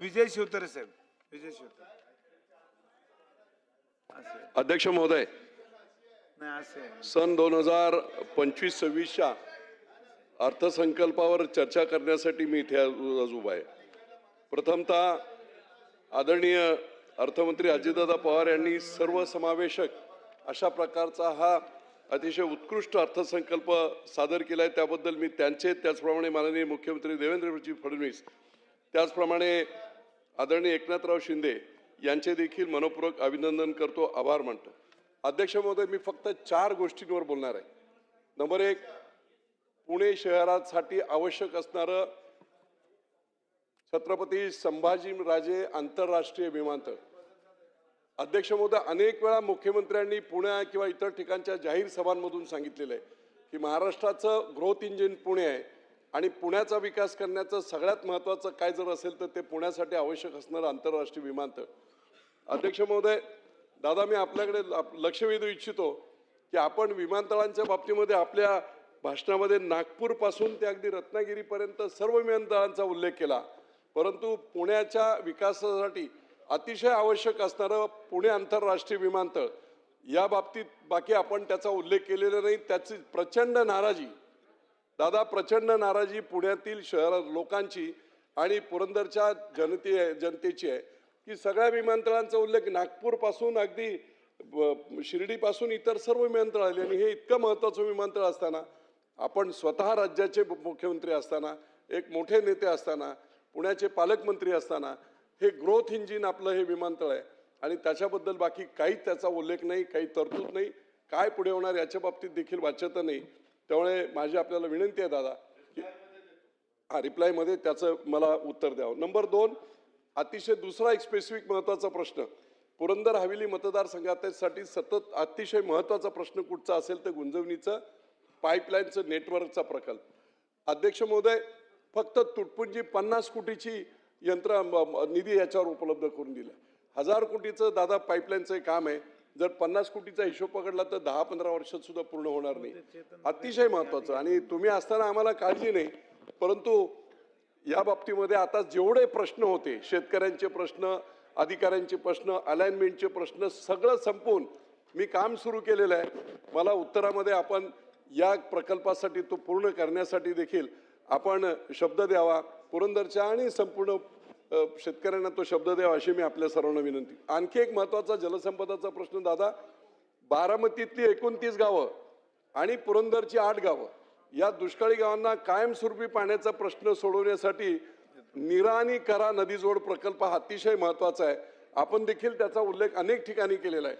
विजय शिवतरे साहेब. विजय शिवतरे. असे. अध्यक्ष महोदय. नाही असे सन दोन हजार पंचवीस सव्वीसच्या अर्थसंकल्पावर चर्चा करण्यासाठी मी इथे आज उभा आहे. प्रथमतः आदरणीय अर्थमंत्री अजितदादा पवार यांनी सर्वसमावेशक अशा प्रकारचा हा अतिशय उत्कृष्ट अर्थसंकल्प सादर केला आहे त्याबद्दल मी त्यांचे त्याचप्रमाणे माननीय मुख्यमंत्री देवेंद्रजी फडणवीस त्याचप्रमाणे आदरणीय एकनाथराव शिंदे यांचे देखील मनपूर्वक अभिनंदन करतो आभार मानतो. अध्यक्ष महोदय मी फक्त चार गोष्टींवर बोलणार आहे. नंबर एक पुणे शहरासाठी आवश्यक असणारं छत्रपती संभाजीराजे आंतरराष्ट्रीय विमानतळ. अध्यक्ष महोदय अनेक वेळा मुख्यमंत्र्यांनी पुण्या किंवा इतर ठिकाणच्या जाहीर सभांमधून सांगितलेलं आहे की महाराष्ट्राचं ग्रोथ इंजिन पुणे आहे. आणि पुण्याचा विकास करण्याचं सगळ्यात महत्त्वाचं काय जर असेल तर ते पुण्यासाठी आवश्यक असणारं आंतरराष्ट्रीय विमानतळ. अध्यक्ष महोदय दादा मी आपल्याकडे लक्ष वेधू इच्छितो की आपण विमानतळांच्या बाबतीमध्ये आपल्या भाषणामध्ये नागपूरपासून ते अगदी रत्नागिरीपर्यंत सर्व विमानतळांचा उल्लेख केला. परंतु पुण्याच्या विकासासाठी अतिशय आवश्यक असणारं पुणे आंतरराष्ट्रीय विमानतळ या बाबतीत बाकी आपण त्याचा उल्लेख केलेला नाही. त्याची प्रचंड नाराजी दादा प्रचंड नाराजी पुण्यातील शहर लोकांची आणि पुरंदरच्या जनते जनतेची आहे की सगळ्या विमानतळांचा उल्लेख नागपूरपासून अगदी शिर्डीपासून इतर सर्व विमानतळ आले आणि हे इतकं महत्त्वाचं विमानतळ असताना आपण स्वतः राज्याचे मुख्यमंत्री असताना एक मोठे नेते असताना पुण्याचे पालकमंत्री असताना हे ग्रोथ इंजिन आपलं हे विमानतळ आहे. आणि त्याच्याबद्दल बाकी काहीच त्याचा उल्लेख नाही काही तरतूद नाही काय पुढे होणार याच्या बाबतीत देखील वाच्यता नाही. त्यामुळे माझी आपल्याला विनंती आहे दादा की हा रिप्लायमध्ये त्याचं मला उत्तर द्यावं नंबर दोन अतिशय दुसरा एक स्पेसिफिक महत्त्वाचा प्रश्न. पुरंदर हवेली मतदारसंघासाठी सतत अतिशय महत्त्वाचा प्रश्न कुठचा असेल तर गुंजवणीचं पाईपलाईनचं नेटवर्कचा प्रकल्प. अध्यक्ष महोदय फक्त तुटपुंजी पन्नास कोटीची यंत्र निधी याच्यावर उपलब्ध करून दिला. हजार कोटीचं दादा पाईपलाईनचं काम आहे. जर पन्नास कोटीचा हिशोब पकडला तर दहा पंधरा वर्षात सुद्धा पूर्ण होणार नाही. अतिशय महत्वाचं. आणि तुम्ही असताना आम्हाला काळजी नाही परंतु या बाबतीमध्ये आता जेवढे प्रश्न होते शेतकऱ्यांचे प्रश्न अधिकाऱ्यांचे प्रश्न अलाइनमेंटचे प्रश्न सगळं संपवून मी काम सुरू केलेलं आहे. मला उत्तरामध्ये आपण या प्रकल्पासाठी तो पूर्ण करण्यासाठी देखील आपण शब्द द्यावा पुरंदरच्या आणि संपूर्ण शेतकऱ्यांना तो शब्द द्यावा अशी मी आपल्या सर्वांना विनंती. आणखी एक महत्त्वाचा जलसंपदाचा प्रश्न दादा. बारामतीतली एकोणतीस गावं आणि पुरंदरची आठ गावं या दुष्काळी गावांना कायमस्वरूपी पाण्याचा प्रश्न सोडवण्यासाठी निराणी करा नदीजोड प्रकल्प हा अतिशय महत्त्वाचा आहे. आपण देखील त्याचा उल्लेख अनेक ठिकाणी केलेला आहे.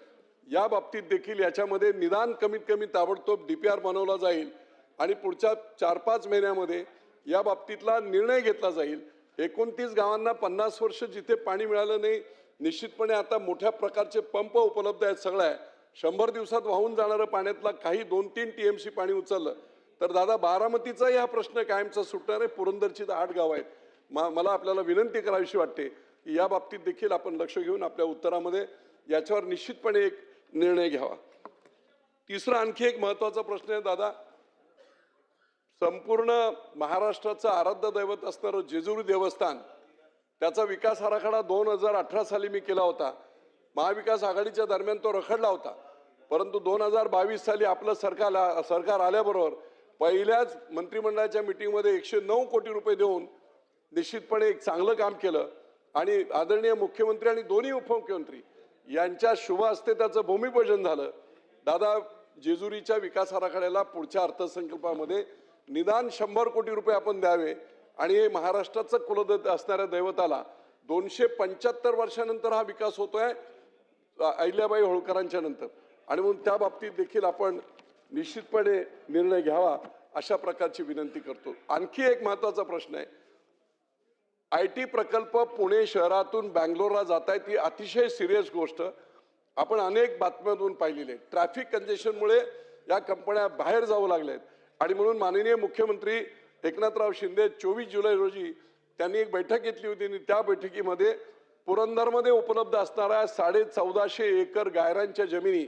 या बाबतीत देखील याच्यामध्ये निदान कमीत कमी ताबडतोब डी पी आर बनवला जाईल आणि पुढच्या चार पाच महिन्यामध्ये या बाबतीतला निर्णय घेतला जाईल. एकोणतीस गावांना पन्नास वर्ष जिथे पाणी मिळालं नाही निश्चितपणे आता मोठ्या प्रकारचे पंप उपलब्ध आहेत सगळं आहे शंभर दिवसात वाहून जाणारं पाण्यातला काही दोन तीन टी एम सी पाणी उचललं. तर दादा बारामतीचाही हा प्रश्न कायमचा सुटणार आहे. पुरंदरची तर आठ गावं आहेत. मा मला आपल्याला विनंती करावीशी वाटते की या बाबतीत देखील आपण लक्ष घेऊन आपल्या उत्तरामध्ये याच्यावर निश्चितपणे एक निर्णय घ्यावा. तिसरा आणखी एक महत्त्वाचा प्रश्न आहे दादा. संपूर्ण महाराष्ट्राचं आराध्य दैवत असणारं जेजुरी देवस्थान त्याचा विकास आराखडा दोन हजार अठरा साली मी केला होता. महाविकास आघाडीच्या दरम्यान तो रखडला होता. परंतु दोन हजार बावीस साली आपलं सरकार सरकार आल्याबरोबर पहिल्याच मंत्रिमंडळाच्या मिटिंगमध्ये एकशे नऊ कोटी रुपये देऊन निश्चितपणे एक चांगलं काम केलं. आणि आदरणीय मुख्यमंत्री आणि दोन्ही उपमुख्यमंत्री यांच्या शुभ हस्ते त्याचं भूमिपूजन झालं. दादा जेजुरीच्या विकास आराखड्याला पुढच्या अर्थसंकल्पामध्ये निदान शंभर कोटी रुपये आपण द्यावे आणि हे महाराष्ट्राचं कुलदैवत असणाऱ्या दैवताला दोनशे पंच्याहत्तर वर्षानंतर हा विकास होतोय अहिल्याबाई होळकरांच्या नंतर. आणि म्हणून त्या बाबतीत देखील आपण निश्चितपणे निर्णय घ्यावा अशा प्रकारची विनंती करतो. आणखी एक महत्त्वाचा प्रश्न आहे. आय टी प्रकल्प पुणे शहरातून बँगलोरला जात आहे ती अतिशय सिरियस गोष्ट. आपण अनेक बातम्यातून पाहिलेली आहे. ट्रॅफिक कंजेशनमुळे या कंपन्या बाहेर जाऊ लागल्या आहेत आणि म्हणून माननीय मुख्यमंत्री एकनाथराव शिंदे चोवीस जुलै रोजी त्यांनी एक बैठक घेतली होती आणि त्या बैठकीमध्ये पुरंदरमध्ये उपलब्ध असणाऱ्या साडे चौदाशे एकर गायरांच्या जमिनी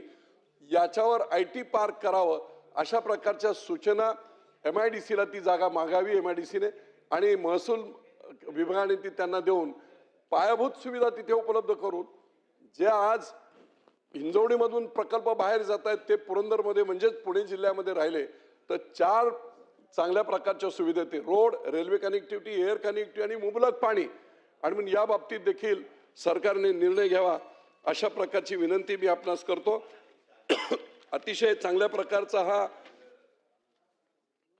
याच्यावर आय टी पार्क करावं अशा प्रकारच्या सूचना एम आय डी सीला ती जागा मागावी एम आय डी सीने आणि महसूल विभागाने ती त्यांना देऊन पायाभूत सुविधा तिथे उपलब्ध करून जे आज हिंजवडीमधून प्रकल्प बाहेर जात आहेत ते पुरंदरमध्ये म्हणजेच पुणे जिल्ह्यामध्ये राहिले तर चार चांगल्या प्रकारच्या सुविधा येते road railway connectivity air connectivity आणि मुबलक पाणी. आणि म्हणून या बाबतीत देखील सरकारने निर्णय घ्यावा अशा प्रकारची विनंती मी आपणास करतो. अतिशय चांगल्या प्रकारचा हा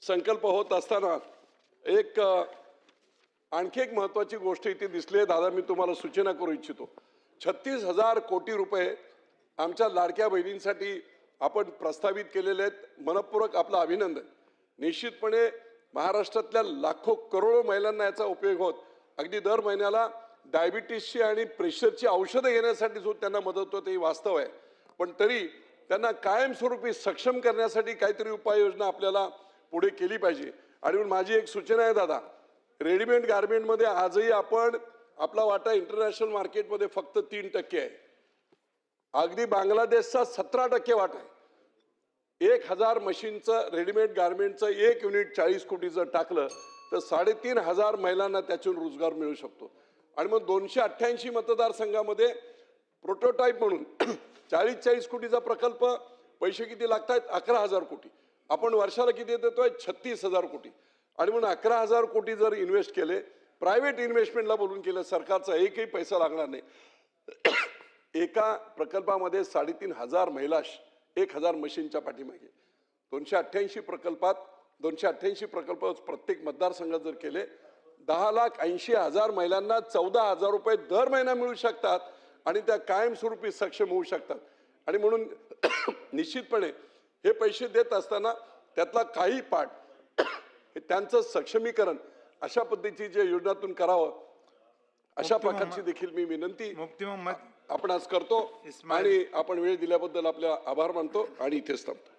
संकल्प होत असताना एक आणखी एक महत्वाची गोष्ट इथे दिसली आहे दादा मी तुम्हाला सूचना करू इच्छितो. छत्तीस हजार कोटी रुपये आमच्या लाडक्या बहिणींसाठी आपण प्रस्तावित केलेले आहेत. मनपूर्वक आपलं अभिनंदन. निश्चितपणे महाराष्ट्रातल्या लाखो करोडो महिलांना याचा उपयोग होत. अगदी दर महिन्याला डायबिटीसची आणि प्रेशरची औषधं घेण्यासाठी जो त्यांना मदत होते ही वास्तव आहे. पण तरी त्यांना कायमस्वरूपी सक्षम करण्यासाठी काहीतरी उपाययोजना आपल्याला पुढे केली पाहिजे. आणि माझी एक सूचना आहे दादा रेडीमेड गार्मेंटमध्ये आजही आपण आपला वाटा इंटरनॅशनल मार्केटमध्ये फक्त तीन टक्के आहे. अगदी बांगलादेशचा सतरा टक्के वाटा आहे. एक हजार मशीनचं रेडीमेड गारमेंटचं एक युनिट चाळीस कोटीचं टाकलं तर साडेतीन हजार महिलांना त्यातून रोजगार मिळू शकतो. आणि मग दोनशे अठ्ठ्याऐंशी मतदारसंघामध्ये प्रोटोटाईप म्हणून चाळीस चाळीस कोटीचा प्रकल्प पैसे किती लागत आहेत अकरा हजार कोटी. आपण वर्षाला किती देतोय? छत्तीस हजार कोटी. आणि म्हणून अकरा हजार कोटी जर इन्व्हेस्ट केले प्रायव्हेट इन्व्हेस्टमेंटला बोलून केलं सरकारचा एकही पैसा लागणार नाही. एका प्रकल्पामध्ये साडेतीन हजार महिला एक हजार मशीनच्या पाठीमागे. दोनशे अठ्ठ्याऐंशी प्रकल्पात दोनशे अठ्ठ्याऐंशी प्रकल्प प्रत्येक मतदारसंघात जर केले दहा लाख ऐंशी हजार महिलांना चौदा हजार रुपये दर महिना मिळू शकतात आणि त्या कायमस्वरूपी सक्षम होऊ शकतात. आणि म्हणून निश्चितपणे हे पैसे देत असताना त्यातला काही पाठ हे त्यांचं सक्षमीकरण अशा पद्धतीच्या योजनातून करावं अशा प्रकारची देखील मी विनंती मुफ्ती मोहम्मद आपण आज करतो. आणि आपण वेळ दिल्याबद्दल आपल्या आभार मानतो आणि इथेच थांबतो